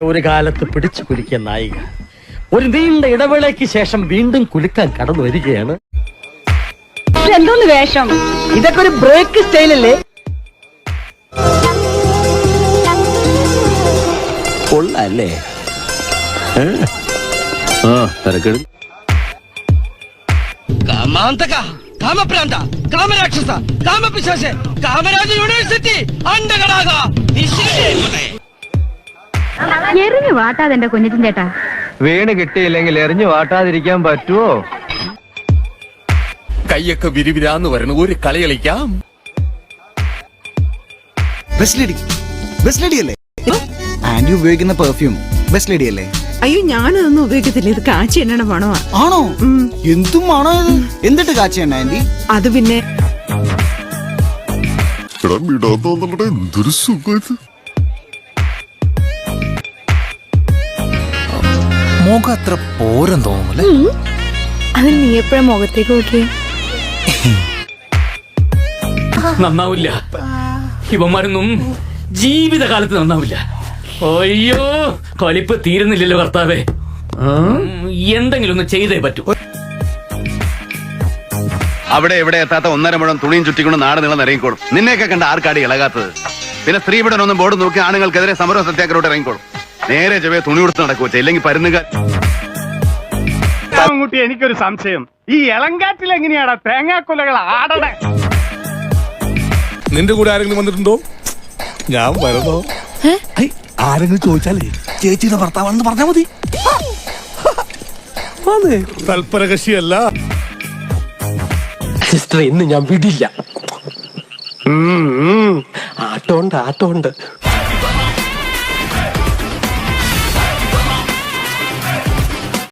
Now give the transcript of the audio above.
ഒരു കാലത്ത് പിടിച്ചു കുലുക്കിയ നായിക. ഒരു നീണ്ട ഇടവേളയ്ക്ക് ശേഷം വീണ്ടും കുലുക്കാൻ കടന്നു വരികയാണ്. എന്തോന്ന് വേഷം? ഇതൊക്കെ ഒരു ബ്രേക്ക് സ്റ്റൈലല്ലേ കൊള്ളല്ലേ? കാമാന്തക കാമപ്രാന്ത കാമരാക്ഷസ കാമപിശാശ കാമരാജ യൂണിവേഴ്സിറ്റി അണ്ടകടാക എറിഞ്ഞു വാട്ടാതെ എന്റെ കുഞ്ഞിറ്റിൻ ചേട്ടാ. വീണ് കിട്ടിയില്ലെങ്കിൽ എറിഞ്ഞു വാട്ടാതിരിക്കാൻ പറ്റുമോ കയ്യൊക്കെ വിരിവിരാന്ന് വരുന്നു ഒരു കളി കളിക്കാം. ബെസ്റ്റ് ബെസ്റ്റ് ലേഡി അല്ലേ? ആന്റി ഉപയോഗിക്കുന്ന പെർഫ്യൂം ബെസ്റ്റ് ലേഡി അല്ലേ? അയ്യോ ഞാനതൊന്നും ഉപയോഗിക്കത്തില്ല. ഇത് കാച്ചി എണ്ണണ പണമാ ആണോ? എന്തും ആണോ ഇത്? എന്നിട്ട് കാച്ചിയണ്ണ ആന്റി? അത് പിന്നെ എന്തൊരു സുഖം മുഖം അത്ര പോരം തോന്നുന്നല്ലേ അത് നീ എപ്പോഴാ മുഖത്തേക്ക് നോക്കിയേ? നന്നാവില്ല. ഇവന്മാരൊന്നും ജീവിതകാലത്ത് നന്നാവില്ല. അയ്യോ കലിപ്പ് തീരുന്നില്ലല്ലോ കർത്താവേ. എന്തെങ്കിലും ഒന്ന് ചെയ്തേ പറ്റൂ. അവിടെ എവിടെ എത്താത്ത ഒന്നര മുഴം തുണിയും ചുറ്റിക്കൊണ്ട് നാട് നീളം ഇറങ്ങിക്കോളും നിന്നെയൊക്കെ കണ്ട ആർക്കാടി ഇളകാത്തത്? പിന്നെ സ്ത്രീപീഡനൊന്നും ബോർഡ് നോക്കി ആണുങ്ങൾക്കെതിരെ സമര സത്യാഗ്രഹോട്ട് ഇറങ്ങിക്കോളും. നേരെ ചെവേ തുണി കൊടുത്ത് നടക്കുവച്ച ഇല്ലെങ്കിൽ പരുന്നുക കുട്ടി എനിക്കൊരു സംശയം. ഈ ഇളങ്കാറ്റിൽ എങ്ങനെയാടാ തേങ്ങാക്കൊലകൾ ആടണേ? നിന്റെ കൂടെ ആരെങ്കിലും വന്നിട്ടുണ്ടോ? ഞാൻ വരുന്നോ. ആരെങ്കിലും ചോദിച്ചാലേ ചേച്ചിയുടെ ഭർത്താവാണെന്ന് പറഞ്ഞാ മതി. തൽപരകശിയല്ല സിസ്റ്റർ ഇന്ന് ഞാൻ വിടില്ല. ആട്ടോണ്ട് ആട്ടോണ്ട്.